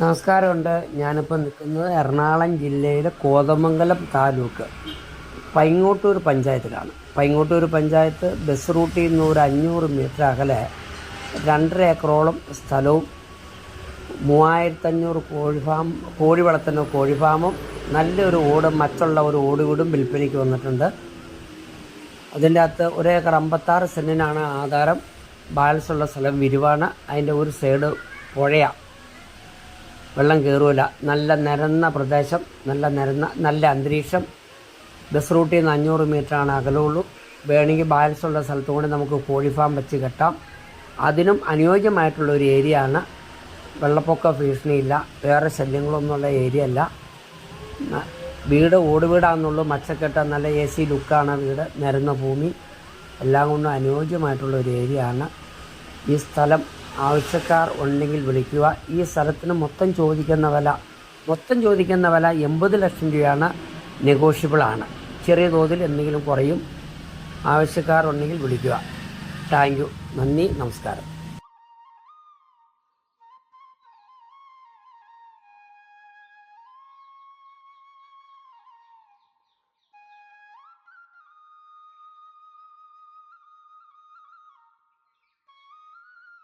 നമസ്കാരമുണ്ട്. ഞാനിപ്പോൾ നിൽക്കുന്നത് എറണാകുളം ജില്ലയിലെ കോതമംഗലം താലൂക്ക്. പൈങ്ങോട്ടൂർ പഞ്ചായത്തിലാണ്. പൈങ്ങോട്ടൂർ പഞ്ചായത്ത് ബസ് റൂട്ടിൽ നിന്ന് ഒരു അഞ്ഞൂറ് മീറ്റർ അകലെ രണ്ടര ഏക്കറോളം സ്ഥലവും മൂവായിരത്തഞ്ഞൂറ് കോഴി ഫാം കോഴി വളർത്തുന്ന കോഴി ഫാമും നല്ലൊരു ഓട് മറ്റുള്ള ഒരു ഓട് വീടും വിൽപ്പനയ്ക്ക് വന്നിട്ടുണ്ട്. അതിന്റെ അകത്ത് ഒരേക്കർ അമ്പത്താറ് സെന്റിനാണ് ആധാരം. ബാലൻസുള്ള സ്ഥലം വിരിവാണ്. അതിന്റെ ഒരു സൈഡ് പുഴയാണ്. വെള്ളം കയറൂല നല്ല നിരന്ന പ്രദേശം നല്ല നിരന്ന നല്ല അന്തരീക്ഷം. ബസ് റൂട്ടിൽ നിന്ന് അഞ്ഞൂറ് മീറ്ററാണ് അകലമുള്ളൂ. വേണമെങ്കിൽ ബാലൻസ് ഉള്ള സ്ഥലത്തും നമുക്ക് കോഴി ഫാം വെച്ച് കെട്ടാം. അതിനും അനുയോജ്യമായിട്ടുള്ള ഒരു ഏരിയ ആണ്. വെള്ളപ്പൊക്ക ഭീഷണിയില്ല വേറെ ശല്യങ്ങളൊന്നുമുള്ള ഏരിയ അല്ല. വീട് ഓട് വീടാണെന്നുള്ളൂ മച്ചക്കെട്ട നല്ല എ സി ലുക്കാണ് വീട് നിരന്ന ഭൂമി. എല്ലാം കൊണ്ടും അനുയോജ്യമായിട്ടുള്ള ഒരു ഏരിയ ആണ്. ഈ സ്ഥലം ആവശ്യക്കാർ ഉണ്ടെങ്കിൽ വിളിക്കുക. ഈ സ്ഥലത്തിന് മൊത്തം ചോദിക്കുന്ന വില മൊത്തം ചോദിക്കുന്ന വില എൺപത് ലക്ഷം രൂപയാണ് നെഗോഷ്യബിളാണ് ചെറിയ തോതിൽ എന്തെങ്കിലും കുറയും ആവശ്യക്കാർ ഉണ്ടെങ്കിൽ വിളിക്കുക. Thank you. നന്ദി. നമസ്കാരം.